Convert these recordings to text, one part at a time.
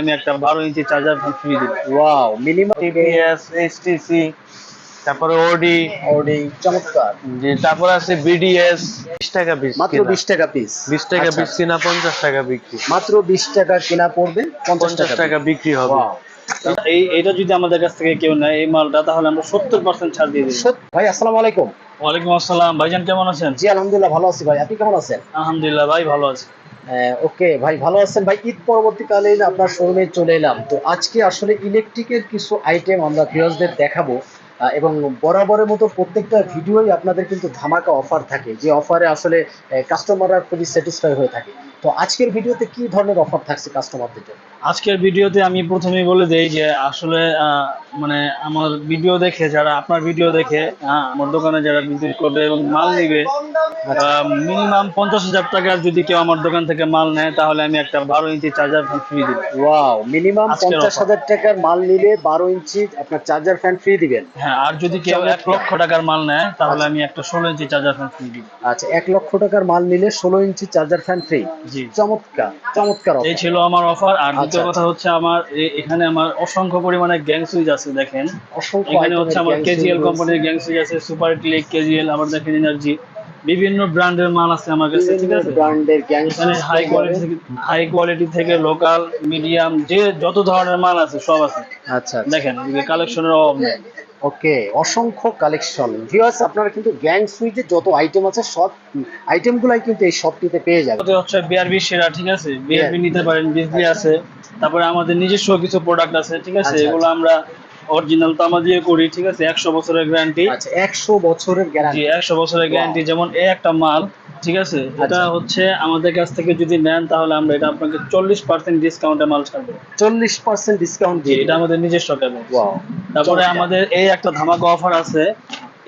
আমি একটা বারো ইঞ্চি চার্জার ফ্রি দিব ওয়াও মিনিমাম টিপিএস এইচটিসি তারপরে ওডি অডি চমৎকার। যে তারপর আছে বিডিএস বিশ টাকা পিস মাত্র বিশ টাকা পিস বিশ টাকা পিস কিনা পঞ্চাশ টাকা বিক্রি। মাত্র বিশ টাকা কেনা পড়বে পঞ্চাশ পঞ্চাশ টাকা টাকা বিক্রি হবে। এই এটা যদি আমাদের কাছ থেকে কেউ নেয় এই মালটা তাহলে আমরা সত্তর পার্সেন্ট ছাড় দিয়ে দিই ভাই আসসালামু আলাইকুম। ওয়ালাইকুম আসসালাম। ভাইজান কেমন আছেন? জি আলহামদুলিল্লাহ ভালো আছি ভাই। আপনি কেমন আছেন? আলহামদুলিল্লাহ ভাই ভালো আছি। ওকে ভাই, ভালো আছেন? ভাই, ঈদ পরবর্তীকালে আপনার শোরুমে চলে এলাম। তো আজকে আসলে ইলেকট্রিকের কিছু আইটেম আমরা ভিউয়ার্সদের দেখাবো। এবং বরাবরের মতো প্রত্যেকটা ভিডিওই আপনাদের কিন্তু ধামাকা অফার থাকে। যে অফারে আসলে কাস্টমাররা খুবই স্যাটিসফাই হয়ে থাকে। তো আজকের ভিডিওতে কি ধরনের অফার থাকছে কাস্টমারদের জন্য? আজকের ভিডিওতে আমি প্রথমেই বলে দেই যে আসলে মানে আমার ভিডিও দেখে যারা আপনার ভিডিও দেখে আমার দোকানে যারা ভিজিট করবে এবং মাল নিবে মিনিমাম পঞ্চাশ হাজার টাকার যদি কেউ আমার দোকান থেকে মাল নেয় তাহলে আমি একটা বারো ইঞ্চি চার্জার ফ্যান ফ্রি দিব। ওয়াও মিনিমাম পঞ্চাশ হাজার টাকার মাল নিলে বারো ইঞ্চি আপনার চার্জার ফ্যান ফ্রি দিবেন। হ্যাঁ আর যদি কেউ এক লক্ষ টাকার মাল নেয় তাহলে আমি একটা ষোলো ইঞ্চি চার্জার ফ্যান ফ্রি দিব। আচ্ছা এক লক্ষ টাকার মাল নিলে ষোলো ইঞ্চি চার্জার ফ্যান ফ্রি চমৎকার চমৎকার এই ছিল আমার অফার আর দ্বিতীয় আচ্ছা, কথা হচ্ছে আমার এখানে আমার অসংখ্য পরিমাণে গ্যাং সুইচ আছে দেখেন। এখানে হচ্ছে আমার কেজিএল কোম্পানির গ্যাং সুইচ আছে সুপার ক্লিক কেজিএল আবার দেখেন এনার্জি বিভিন্ন ব্র্যান্ডের মাল আছে আমার কাছে ঠিক আছে? ব্র্যান্ডের এখানে হাই কোয়ালিটি হাই কোয়ালিটি থেকে লোকাল মিডিয়াম যে যত ধরনের মাল আছে সব আছে। আচ্ছা দেখেন কালেকশনের অভাব নেই। ওকে অসংখ্য কালেকশন ভিউয়ার্স আপনারা কিন্তু গ্যাং সুইজে যত আইটেম আছে সব আইটেমগুলাই কিন্তু এই শপটিতে পেয়ে যাবেন। হচ্ছে বিআরবি সেরা ঠিক আছে? বিআরবি নিতে পারেন বিজলি আছে। তারপরে আমাদের নিজস্ব কিছু প্রোডাক্ট আছে ঠিক আছে? আচ্ছা, এগুলো আমরা অরিজিনাল তামা দিয়ে করি ঠিক আছে? একশো বছরের গ্যারান্টি আচ্ছা একশো বছরের জি গ্যারান্টি একশো বছরের গ্যারান্টি যেমন এই একটা মাল ঠিক আছে? এটা আচ্ছা। হচ্ছে আমাদের কাছ থেকে যদি নেন তাহলে আমরা এটা আপনাকে চল্লিশ পার্সেন্ট ডিসকাউন্টে মাল ছাড়বো চল্লিশ পার্সেন্ট ডিসকাউন্ট দিয়ে এটা আমাদের নিজস্ব ওয়াও তারপরে আমাদের এই একটা ধামাকা অফার আছে।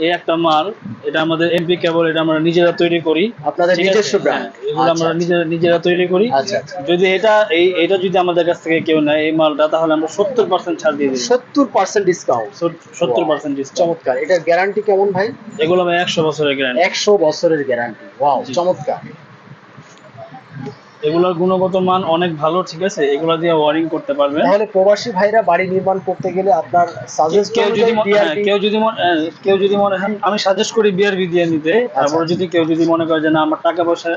এই একটা মাল এটা আমাদের এমপি কেবল এটা আমরা নিজেরা তৈরি করি। আপনাদের নিজস্ব ব্র্যান্ড এগুলো আমরা নিজেরা নিজেরা তৈরি করি। আচ্ছা আচ্ছা। যদি এটা এই এটা যদি আমাদের কাছ থেকে কেউ নেয় এই মালটা তাহলে আমরা সত্তর পার্সেন্ট ছাড় দিয়ে দিই সত্তর পার্সেন্ট ডিসকাউন্ট সত্তর পার্সেন্ট ডিসকাউন্ট চমৎকার। এটার গ্যারান্টি কেমন ভাই? এগুলো ভাই একশো বছরের গ্যারান্টি একশো বছরের গ্যারান্টি ওয়াও চমৎকার। এগুলোর গুণগত মান অনেক ভালো ঠিক আছে? এগুলো দিয়ে ওয়ারিং করতে পারবেন। তাহলে প্রবাসী ভাইরা বাড়ি নির্মাণ করতে গেলে আপনার সাজেস্ট কেউ যদি হ্যাঁ, কেউ যদি হ্যাঁ, কেউ যদি মনে হয় আমি সাজেস্ট করি বিআরবি দিয়ে নিতে। আচ্ছা। তারপরে যদি কেউ যদি মনে করে যে না আমার টাকা পয়সা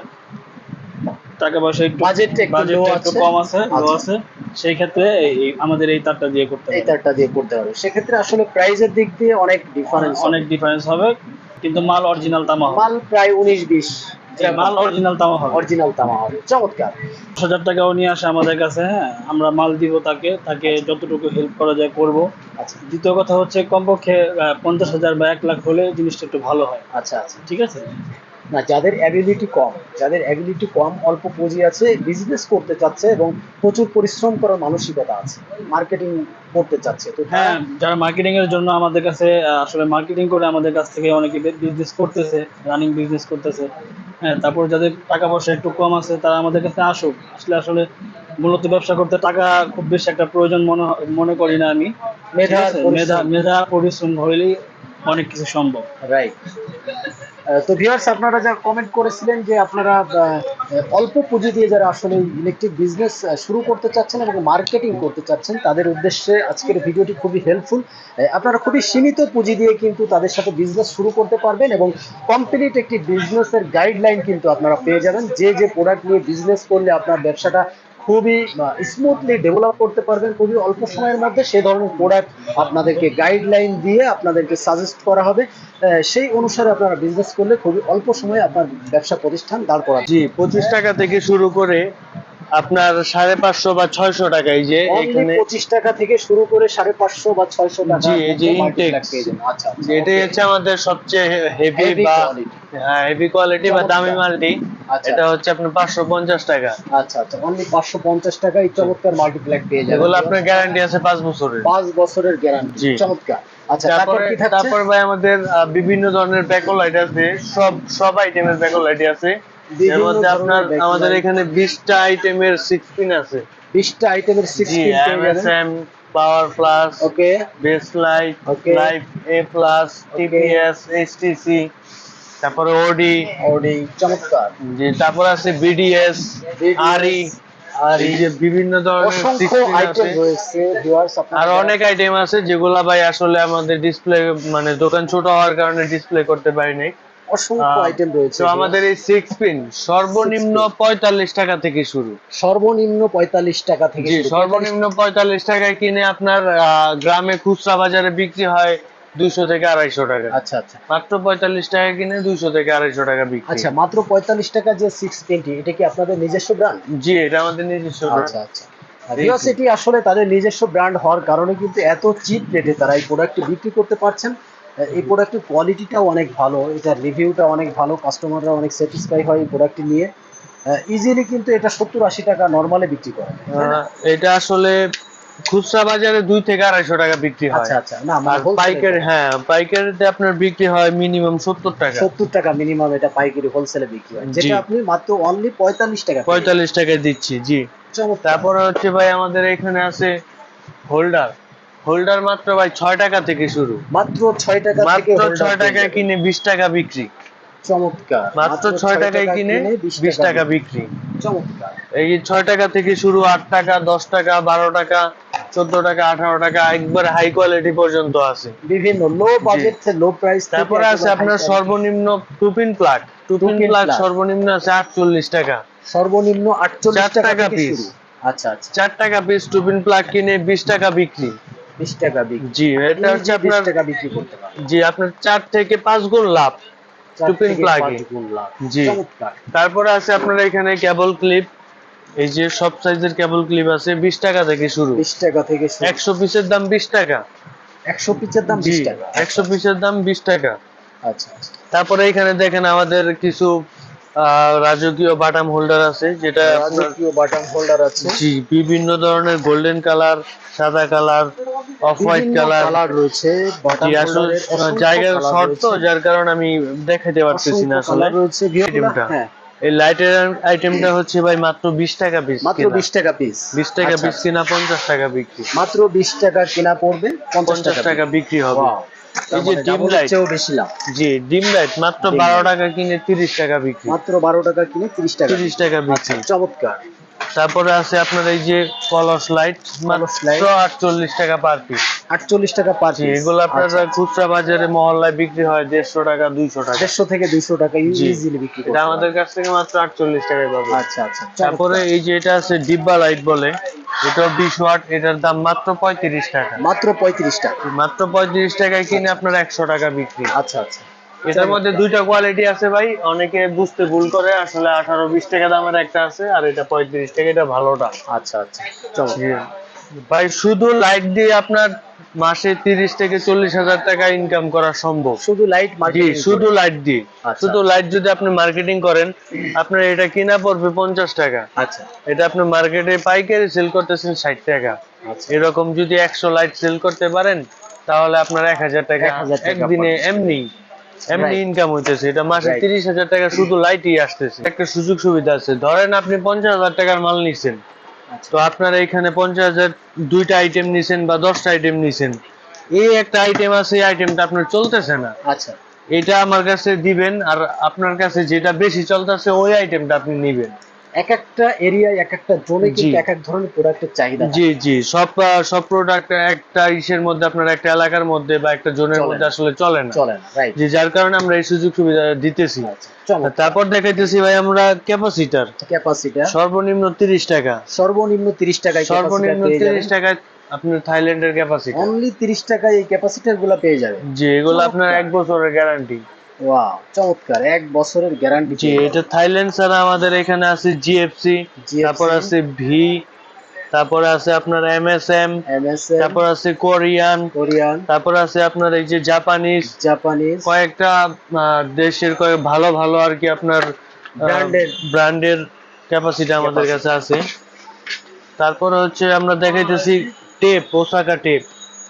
টাকা পয়সা একটু বাজেটটা একটু কম আছে লো আচ্ছা। আছে সেই ক্ষেত্রে এই- আমাদের এই তারটা দিয়ে করতে হবে। এই তারটা দিয়ে করতে হবে। সেক্ষেত্রে আসলে প্রাইজের দিক দিয়ে অনেক ডিফারেন্স অনেক ডিফারেন্স হবে কিন্তু মাল অরিজিনাল তামা হবে মাল প্রায় উনিশ বিশ। মাল অরিজিনাল তামা হবে। অরিজিনাল তামা হবে। চমৎকার। দশ হাজার টাকাও নিয়ে আসে আমাদের কাছে হ্যাঁ? আমরা মাল দিব তাকে তাকে যতটুকু হেল্প করা যায় করব। আচ্ছা। দ্বিতীয় কথা হচ্ছে কমপক্ষে পঞ্চাশ হাজার বা এক লাখ হলে জিনিসটা একটু ভালো হয়। আচ্ছা আচ্ছা। ঠিক আছে? না যাদের অ্যাবিলিটি কম যাদের অ্যাবিলিটি কম অল্প পুঁজি আছে বিজনেস করতে চাচ্ছে এবং প্রচুর পরিশ্রম করার মানসিকতা আছে মার্কেটিং করতে চাচ্ছে। তো হ্যাঁ যারা মার্কেটিং এর জন্য আমাদের কাছে আসলে মার্কেটিং করে আমাদের কাছ থেকে অনেকে বিজনেস করতেছে রানিং বিজনেস করতেছে। হ্যাঁ তারপর যাদের টাকা পয়সা একটু কম আছে তারা আমাদের কাছে আসুক। আসলে আসলে মূলত ব্যবসা করতে টাকা খুব বেশি একটা প্রয়োজন মনে হয়- মনে করি না আমি। মেধা। মেধা মেধা পরিশ্রম হইলেই অনেক কিছু সম্ভব। রাইট তো ভিউয়ার্স আপনারা যা কমেন্ট করেছিলেন যে আপনারা অল্প পুঁজি দিয়ে যারা আসলে ইলেকট্রিক বিজনেস শুরু করতে চাচ্ছেন এবং মার্কেটিং করতে চাচ্ছেন, তাদের উদ্দেশ্যে আজকের ভিডিওটি খুবই হেল্পফুল আপনারা খুবই সীমিত পুঁজি দিয়ে কিন্তু তাদের সাথে বিজনেস শুরু করতে পারবেন এবং কমপ্লিট একটি বিজনেসের গাইডলাইন কিন্তু আপনারা পেয়ে যাবেন। যে যে প্রোডাক্ট নিয়ে বিজনেস করলে আপনার ব্যবসাটা খুবই স্মুথলি ডেভেলপ করতে পারবেন খুবই অল্প সময়ের মধ্যে সেই ধরনের প্রোডাক্ট আপনাদেরকে গাইডলাইন দিয়ে আপনাদেরকে সাজেস্ট করা হবে সেই অনুসারে আপনারা বিজনেস করলে খুবই অল্প সময়ে আপনার ব্যবসা প্রতিষ্ঠান দাঁড় করা জি পঁচিশ টাকা থেকে শুরু করে আপনার সাড়ে পাঁচশো বা ছয়শো টাকা এই যে এখানে পঁচিশ টাকা থেকে শুরু করে সাড়ে পাঁচশো বা ছয়শো টাকা জি, এই যে যাবেন। আচ্ছা আচ্ছা, এটাই হচ্ছে আমাদের সবচেয়ে হেভি বা। হেভি কোয়ালিটি বা দামি মালটি। আচ্ছা। এটা হচ্ছে আপনার পাঁচশো পঞ্চাশ টাকা। আচ্ছা আচ্ছা অনলি পাঁচশো পঞ্চাশ টাকা এই চমৎকার মাল্টিপ্ল্যাক পেয়ে যাবেন। এগুলো আপনার গ্যারান্টি আছে পাঁচ বছরের। পাঁচ বছরের গ্যারান্টি চমৎকার। আচ্ছা তারপর কি থাকছে? তারপর ভাই আমাদের বিভিন্ন ধরনের ব্যাকল লাইট আছে। সব সব আইটেমের ব্যাকল লাইট আছে। এর মধ্যে আপনার আমাদের এখানে আইটেমের সিক্স পিন আছে। আইটেমের জি সিক্সটিন পেয়ে যাবেন। Power plus okay base light. Life A plus TPS HTC তারপরে ওডি ওডি চমৎকার। জি তারপর আছে বিডিএস আরই আর এই যে বিভিন্ন ধরনের অসংখ্য আইটেম রয়েছে আর অনেক আইটেম আছে যেগুলা ভাই আসলে আমাদের ডিসপ্লে মানে দোকান ছোট হওয়ার কারণে ডিসপ্লে করতে পারি নাই। অসংখ্য আইটেম রয়েছে তো আমাদের এই সিক্স পিন সর্বনিম্ন পঁয়তাল্লিশ টাকা থেকে শুরু। সর্বনিম্ন পঁয়তাল্লিশ টাকা থেকে জি সর্বনিম্ন পঁয়তাল্লিশ টাকায় কিনে আপনার আহ, গ্রামে খুচরা বাজারে বিক্রি হয়। দুইশো থেকে আড়াইশো টাকা। আচ্ছা আচ্ছা। মাত্র পঁয়তাল্লিশ টাকা কিনে দুইশো থেকে আড়াইশো টাকা বিক্রি। আচ্ছা মাত্র পঁয়তাল্লিশ টাকা যে সিক্স টোয়েন্টি এটা কি আপনাদের নিজস্ব ব্র্যান্ড জি এটা আমাদের নিজস্ব আচ্ছা আচ্ছা। এটি আসলে তাদের নিজস্ব ব্র্যান্ড হওয়ার কারণে কিন্তু এত চিপ রেটে তারা এই প্রোডাক্টটি বিক্রি করতে পারছেন। এই প্রোডাক্টের কোয়ালিটিটাও অনেক ভালো এটার রিভিউটা অনেক ভালো কাস্টমাররা অনেক স্যাটিসফাই হয় এই প্রোডাক্টটি নিয়ে। ইজিলি কিন্তু এটা সত্তর আশি টাকা নর্মালে বিক্রি করে। এটা আসলে খুচরা বাজারে দুই থেকে আড়াইশো টাকা বিক্রি হয়। আচ্ছা আচ্ছা। না মানে পাইকারি হ্যাঁ পাইকারিতে আপনার বিক্রি হয় মিনিমাম সত্তর টাকা। সত্তর টাকা মিনিমাম এটা পাইকারি হোলসেলে বিক্রি হয়। যেটা আপনি মাত্র অনলি পঁয়তাল্লিশ টাকা পেয়ে পঁয়তাল্লিশ টাকায় দিচ্ছি জি। তারপরে হচ্ছে ভাই আমাদের এখানে আছে হোল্ডার হোল্ডার মাত্র ভাই ছয় টাকা থেকে শুরু। মাত্র ছয় টাকা থেকে মাত্র ছয় টাকায় কিনে বিশ টাকা বিক্রি। চমৎকার। মাত্র ছয় টাকায় কিনে বিশ টাকা বিক্রি। চমৎকার। এই ছয় টাকা থেকে শুরু আট টাকা দশ টাকা বারো টাকা চোদ্দ টাকা আঠারো টাকা একবার হাই কোয়ালিটি পর্যন্ত আছে। বিভিন্ন লো বাজেট থেকে লো প্রাইস তারপরে আছে আপনার সর্বনিম্ন টুপিন প্লাগ টুপিন প্লাগ সর্বনিম্ন আছে আটচল্লিশ টাকা। সর্বনিম্ন আটচল্লিশ চার টাকা শুরু। আচ্ছা আচ্ছা। চার টাকা পিস টুপিন প্লাগ কিনে বিশ টাকা বিক্রি। বিশ টাকা বিক্রি। জি এটা হচ্ছে আপনার টাকা বিক্রি করতে পারেন। জি আপনার চার থেকে পাঁচ গুণ লাভ টুপিন। লাভ। জি। চমৎকার। তারপরে আছে আপনার এখানে কেবল ক্লিপ এই যে সব সাইজের কেবল ক্লিপ আছে বিশ টাকা থেকে শুরু। বিশ টাকা থেকে শুরু। একশো পিসের দাম বিশ টাকা। একশো পিসের দাম জি বিশ টাকা। একশো পিসের দাম বিশ টাকা। আচ্ছা আচ্ছা। তারপরে এখানে দেখেন আমাদের কিছু রাজকীয় বাটাম হোল্ডার আছে যেটা রাজকীয় বাটাম হোল্ডার আছে। জি বিভিন্ন ধরনের গোল্ডেন কালার সাদা colour off white colour colour রয়েছে অসংখ্য জায়গার colour শর্ট তো যার কারণে আমি দেখাতে পারতেছি না আসলে রয়েছে। হ্যাঁ এই লাইটের আইটেমটা হচ্ছে ভাই মাত্র বিশ টাকা পিস মাত্র বিশ টাকা পিস বিশ টাকা পিস কিনা পঞ্চাশ টাকা বিক্রি। মাত্র বিশ টাকা কেনা পড়বে পঞ্চাশ পঞ্চাশ টাকা টাকা বিক্রি হবে। এই যে মানে ডিম লাইট চেয়েও বেশি লাভ। জি ডিম লাইট মাত্র Dim বারো light। টাকা কিনে তিরিশ টাকা বিক্রি। মাত্র বারো টাকা কিনে তিরিশ টাকা তিরিশ টাকা আচ্ছা বিক্রি চমৎকার। তারপরে আছে আপনার এই যে কলস লাইট। মাত্র আটচল্লিশ টাকা পার পিস আটচল্লিশ টাকা পার জি এগুলো আপনার খুচরা বাজারে মহল্লায় বিক্রি হয় দেড়শো টাকা দুইশো টাকা। দেড়শো থেকে দুইশো টাকা। ইজিলি বিক্রি এটা আমাদের কাছ থেকে মাত্র আটচল্লিশ টাকায় পাবে আচ্ছা আচ্ছা। তারপরে এই যে এটা আছে ডিব্বা লাইট বলে এটা বিশ ওয়াট এটার দাম মাত্র পঁয়ত্রিশ টাকা। মাত্র পঁয়ত্রিশ টাকা। মাত্র পঁয়ত্রিশ টাকায় কিনে আপনার একশো টাকা বিক্রি। আচ্ছা আচ্ছা। এটার মধ্যে দুইটা কোয়ালিটি আছে ভাই। অনেকে বুঝতে ভুল করে আসলে আঠারো বিশ টাকা দামের একটা আছে আর এটা পঁয়ত্রিশ টাকা এটা ভালোটা। আচ্ছা আচ্ছা। ভাই শুধু লাইট দিয়ে আপনার মাসে তিরিশ থেকে চল্লিশ হাজার টাকা ইনকাম করা সম্ভব। শুধু লাইট জি শুধু লাইট দিয়ে। আচ্ছা। শুধু লাইট যদি আপনি মার্কেটিং করেন আপনার এটা কিনা পড়বে পঞ্চাশ টাকা। আচ্ছা। এটা আপনি মার্কেটে পাইকারি সেল করতেছেন ষাট টাকা। আচ্ছা। এরকম যদি একশো লাইট সেল করতে পারেন তাহলে আপনার এক হাজার টাকা একদিনে এমনি। এমনি ইনকাম হইতেছে এটা মাসে তিরিশ হাজার টাকা শুধু লাইটই আসতেছে। একটা সুযোগ সুবিধা আছে। ধরেন আপনি পঞ্চাশ হাজার টাকার মাল নিছেন আচ্ছা। তো আপনারা এখানে পঞ্চাশ হাজার দুইটা আইটেম নিছেন বা দশটা আইটেম নিছেন। এই একটা আইটেম আছে এই আইটেমটা আপনার চলতেছে না। আচ্ছা। এটা আমার কাছে দিবেন আর আপনার কাছে যেটা বেশি চলতেছে ওই আইটেমটা আপনি নিবেন। এক একটা এরিয়ায় এক একটা জোনে কিন্তু এক এক ধরনের প্রোডাক্টের চাহিদা জি জি। সব সব প্রোডাক্ট একটা ইসের মধ্যে আপনার একটা এলাকার মধ্যে বা একটা জোনের মধ্যে আসলে চলে না। চলে না রাইট জি যার কারণে আমরা এই সুযোগ সুবিধা দিতেছি। আচ্ছা তারপর দেখাইতেছি ভাই আমরা ক্যাপাসিটার ক্যাপাসিটা সর্বনিম্ন তিরিশ টাকা। সর্বনিম্ন তিরিশ টাকায় সর্বনিম্ন তিরিশ টাকায় আপনার থাইল্যান্ডের ক্যাপাসিটি অনলি তিরিশ টাকায় এই ক্যাপাসিটারগুলো পেয়ে যাবে জি এগুলো আপনার এক বছরের গ্যারান্টি ওয়াও চমৎকার। এক বছরের গ্যারান্টি জি এটা থাইল্যান্ড ছাড়া আমাদের এখানে আছে জিএফসি তারপর আছে ভি তারপরে আছে আপনার এমএসএম এমএসএম তারপর আছে কোরিয়ান কোরিয়ান তারপর আছে আপনার এই যে জাপানিজ জাপানিজ কয়েকটা দেশের কয়েক ভালো ভালো আর কি আপনার Branded। ব্র্যান্ডের ক্যাপাসিটি আমাদের কাছে আছে। তারপরে হচ্ছে আমরা দেখাইতেছি tape Osaka tape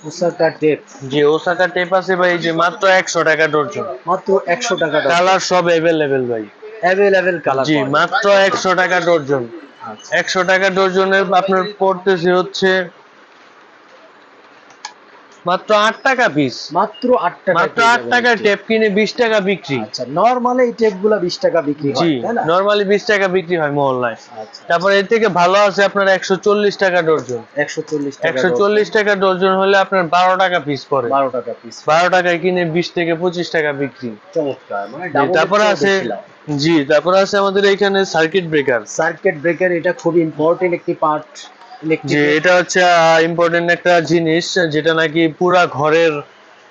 Osaka tape. যে ওসাকা টেপ আছে ভাই যে মাত্র একশো টাকা ডর্জন। মাত্র একশো টাকা কালার সব অ্যাভেলেবেল ভাই। অ্যাভেলেবেল কালার জি মাত্র একশো টাকা ডর্জন। আচ্ছা। একশো টাকা ডর্জনের আপনার পড়তেছে হচ্ছে মাত্র আট টাকা পিস মাত্র আট টাকা মাত্র আট টাকা টেপ কিনে বিশ টাকা বিক্রি। আচ্ছা নরমালি এই টেপগুলা বিশ টাকা বিক্রি হয় তাই না? নরমালি বিশ টাকা বিক্রি হয় মহল্লায়। আচ্ছা। তারপর এর থেকে ভালো আছে আপনার একশো চল্লিশ টাকা ডর্জন। একশো চল্লিশ টাকা একশো চল্লিশ টাকা ডর্জন হলে আপনার বারো টাকা পিস পড়ে। বারো টাকা পিস বারো টাকায় কিনে বিশ থেকে পঁচিশ টাকা বিক্রি। চমৎকার মানে তারপরে আছে জি তারপর আছে আমাদের এখানে সার্কিট ব্রেকার সার্কিট ব্রেকার এটা খুব ইম্পর্টেন্ট একটি পার্ট যে এটা হচ্ছে ইম্পর্টেন্ট একটা জিনিস যেটা নাকি পুরা ঘরের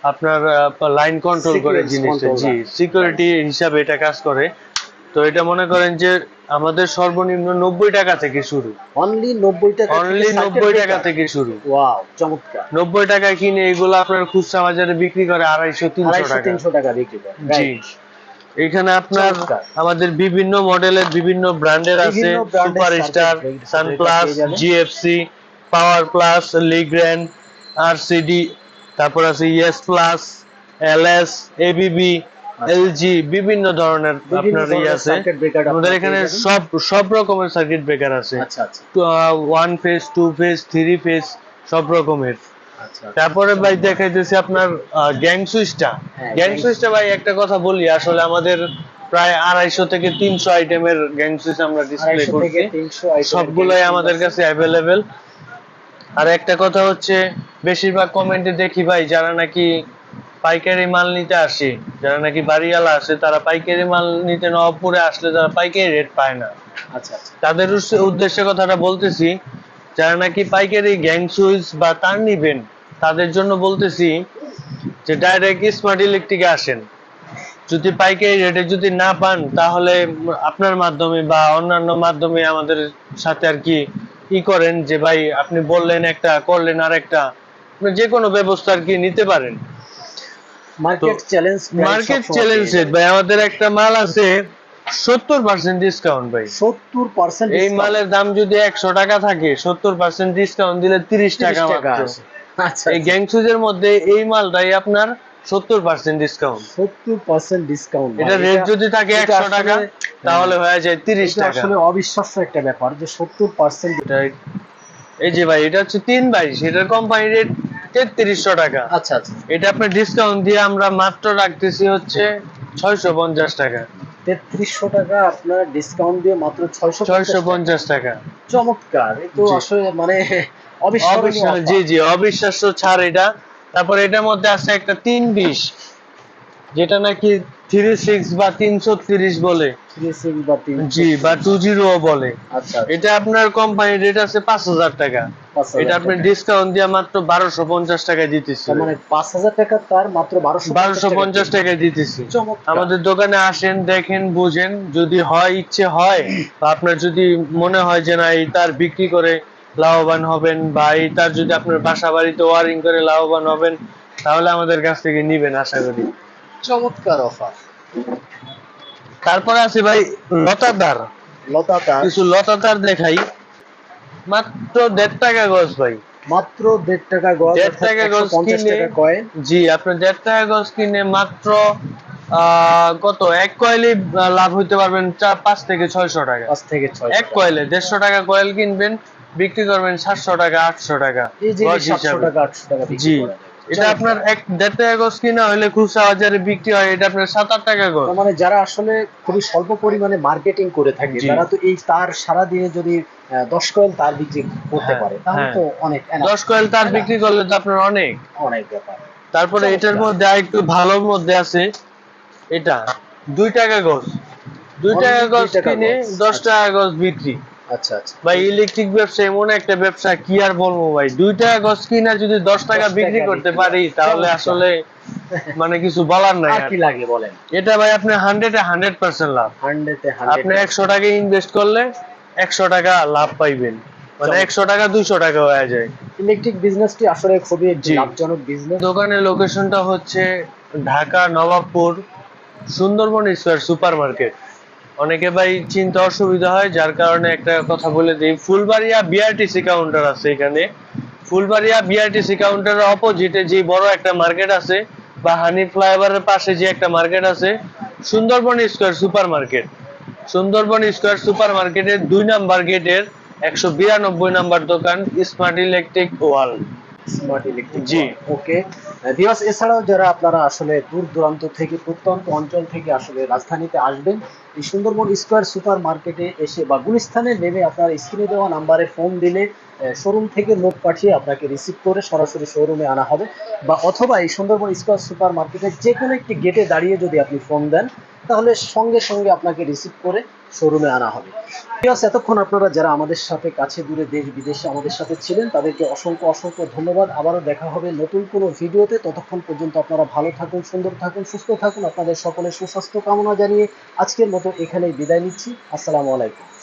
আপনার লাইন কন্ট্রোল করে জিনিসটা। জি সিকিউরিটি হিসাবে এটা কাজ করে। তো এটা মনে করেন যে আমাদের সর্বনিম্ন নব্বই টাকা থেকে শুরু। অনলি নব্বই টাকা অনলি নব্বই টাকা থেকে শুরু। ওয়াও চমৎকার। নব্বই টাকায় কিনে এগুলো আপনার খুচরা বাজারে বিক্রি করে আড়াইশো তিনশো টাকা। তিনশো টাকা বিক্রি করে। জি. এখানে আপনার আমাদের বিভিন্ন মডেলের বিভিন্ন ব্র্যান্ডের আছে super star Sunplus GFC power plus Legrand RCD তারপর আছে ES plus LS ABB LG বিভিন্ন ধরনের আপনার ই আছে। আমাদের এখানে সব সব রকমের সার্কিট ব্রেকার আছে। আচ্ছা আচ্ছা। One phase two phase three phase সব রকমের। আচ্ছা তারপরে ভাই দেখাইতেছি আপনার গ্যাং সুইচটা। হ্যাঁ, গ্যাং সুইচটা ভাই একটা কথা বলি আসলে আমাদের প্রায় আড়াইশো থেকে তিনশো আইটেমের গ্যাং সুইচ আমরা ডিসপ্লে করছি। সবগুলাই আমাদের কাছে অ্যাভেলেবেল আর একটা কথা হচ্ছে বেশিরভাগ কমেন্টে দেখি ভাই যারা নাকি পাইকারি মাল নিতে আসে যারা নাকি বাড়িওয়ালা আসে তারা পাইকারি মাল নিতে নবাবপুরে আসলে তারা পাইকারি রেট পায় না। আচ্ছা আচ্ছা। তাদের উদ্দেশ্যে কথাটা বলতেছি যারা নাকি পাইকারি গ্যাং সুইচ বা তার নিবেন তাদের জন্য বলতেছি যে ডাইরেক্ট স্মার্ট ইলেকট্রিকে আসেন। যদি পাইকারি রেটে যদি না পান তাহলে আপনার মাধ্যমে বা অন্যান্য মাধ্যমে আমাদের সাথে আর কি ই করেন যে ভাই আপনি বললেন একটা করলেন আর একটা আপনি যে কোনো ব্যবস্থা আর কি নিতে পারেন। মার্কেট চ্যালেঞ্জ মার্কেট চ্যালেঞ্জ ভাই আমাদের একটা মাল আছে সত্তর পার্সেন্ট ডিসকাউন্ট ভাই। সত্তর পার্সেন্ট এই মালের দাম যদি একশো টাকা থাকে সত্তর পার্সেন্ট ডিসকাউন্ট দিলে তিরিশ টাকা আচ্ছা এই গ্যাং সুজের মধ্যে এই মালটাই আপনার সত্তর পার্সেন্ট ডিসকাউন্ট সত্তর পার্সেন্ট ডিসকাউন্ট এটা রেট যদি থাকে একশো টাকা তাহলে হয়ে। যায় তিরিশ টাকা। আসলে অবিশ্বাস্য একটা ব্যাপার যে সত্তর পার্সেন্ট এটা- এই যে ভাই এটা হচ্ছে তিন বাইশ এটার কোম্পানি রেট তেত্রিশশো টাকা। আচ্ছা আচ্ছা। এটা আপনার ডিসকাউন্ট দিয়ে আমরা মাত্র রাখতেছি হচ্ছে ছয়শো পঞ্চাশ টাকা। তেত্রিশশো টাকা আপনার ডিসকাউন্ট দিয়ে মাত্র ছয়শো ছয়শো পঞ্চাশ টাকা। চমৎকার তো আসলে মানে অবিশ্বাস জি জি অবিশ্বাস্য ছাড় এটা। তারপর এটার মধ্যে আছে একটা তিন বিশ যেটা নাকি থ্রি সিক্স বা তিনশো তিরিশ বলে। জি বা টু জিরো বলে। আচ্ছা এটা আপনার কোম্পানি রেট আছে পাঁচ হাজার টাকা। এটা আপনি ডিসকাউন্ট দিয়ে মাত্র বারোশো পঞ্চাশ টাকায় দিতেছি। মানে পাঁচ হাজার টাকা তার মাত্র বারোশো বারোশো পঞ্চাশ টাকায় দিতেছি। আমাদের দোকানে আসেন দেখেন বুঝেন যদি হয় ইচ্ছে হয় বা আপনার যদি মনে হয় যে না এই তার বিক্রি করে লাভবান হবেন বা এই তার যদি আপনার বাসা বাড়িতে ওয়ারিং করে লাভবান হবেন তাহলে আমাদের কাছ থেকে নিবেন আশা করি। চমৎকার অফার তারপরে আছে ভাই লতাদার লতা তার কিছু লতাদার দেখাই। মাত্র দেড় টাকা গজ ভাই। মাত্র দেড় টাকা গজ দেড় টাকা গজ কিনে জি আপনার দেড় টাকা গজ কিনে মাত্র কত? এক কয়েলে লাভ হইতে পারবেন চার পাঁচ থেকে ছয়শো টাকা। পাঁচ থেকে ছয় এক কয়েলে দেড়শো টাকা কয়েল কিনবেন বিক্রি করবেন সাতশো টাকা আটশো টাকা এই যে সাতশো। টাকা আটশো টাকা জি। এটা আপনার এক দেড় টাকা গজ কিনা হলে খুচরা বাজারে বিক্রি হয় এটা আপনার সাত আট টাকা গজ। মানে যারা আসলে খুবই স্বল্প পরিমাণে মার্কেটিং করে থাকে তারা তো এই তার সারা দিনে যদি দশ কয়েল তার বিক্রি করতে হ্যাঁ, পারে তাহলে হ্যাঁ। তো অনেক দশ কয়েল তার বিক্রি করলে তো আপনার অনেক। অনেক ব্যাপার। তারপরে এটার মধ্যে আরেকটু ভালোর মধ্যে আছে এটা দুই টাকা গজ। দুই টাকা গজ কিনে দশ টাকা গজ বিক্রি। আচ্ছা আচ্ছা। ভাই ইলেকট্রিক ব্যবসা এমন একটা ব্যবসা কি আর বলব ভাই? দুই টাকা গজ কিনা যদি দশ টাকা বিক্রি করতে পারি তাহলে আসলে মানে কিছু বলার নাই আর। কি লাগে বলেন? এটা ভাই আপনি হান্ড্রেডে হান্ড্রেড পার্সেন্ট লাভ। হান্ড্রেডে আপনি একশো টাকা ইনভেস্ট করলে একশো টাকা লাভ পাইবেন। মানে একশো টাকা দুইশো টাকা হয়ে যায়। ইলেকট্রিক বিজনেসটি আসলে খুবই লাভজনক বিজনেস দোকানের লোকেশনটা হচ্ছে Dhaka Nawabpur Sundarban square super market অনেকে ভাই চিন্তা অসুবিধা হয় যার কারণে একটা কথা বলে দিই। ফুলবাড়িয়া বিআরটিসি কাউন্টার আছে এখানে। ফুলবাড়িয়া বিআরটিসি কাউন্টারের অপোজিটে যে বড় একটা মার্কেট আছে বা হানি ফ্লাইওভারের পাশে যে একটা মার্কেট আছে Sundarban square super market Sundarban square super মার্কেটের দুই নাম্বার গেটের একশো বিরানব্বই নাম্বার দোকান smart electric wall smart electric জি। ওকে দিবস এছাড়াও যারা আপনারা আসলে দূর দূরান্ত থেকে, প্রত্যন্ত অঞ্চল থেকে আসলে রাজধানীতে আসবেন, এই সুন্দরবন স্কোয়ার সুপার মার্কেটে এসে বা গুলিস্থানে নেমে আপনার স্ক্রিনে দেওয়া নাম্বারে ফোন দিলে শোরুম থেকে লোক পাঠিয়ে আপনাকে রিসিভ করে সরাসরি শোরুমে আনা হবে। বা অথবা এই সুন্দরবন স্কোয়ার সুপার মার্কেটের যে কোনো একটি গেটে দাঁড়িয়ে যদি আপনি ফোন দেন, তাহলে সঙ্গে সঙ্গে আপনাকে রিসিভ করে শোরুমে আনা হবে। এতক্ষণ আপনারা যারা আমাদের সাথে কাছে দূরে দেশ বিদেশে আমাদের সাথে ছিলেন, তাদেরকে অসংখ্য অসংখ্য ধন্যবাদ। আবারও দেখা হবে নতুন কোনো ভিডিওতে। ততক্ষণ পর্যন্ত আপনারা ভালো থাকুন, সুন্দর থাকুন, সুস্থ থাকুন। আপনাদের সকলের সুস্বাস্থ্য কামনা জানিয়ে আজকের মতো এখানেই বিদায় নিচ্ছি। আসসালামু আলাইকুম।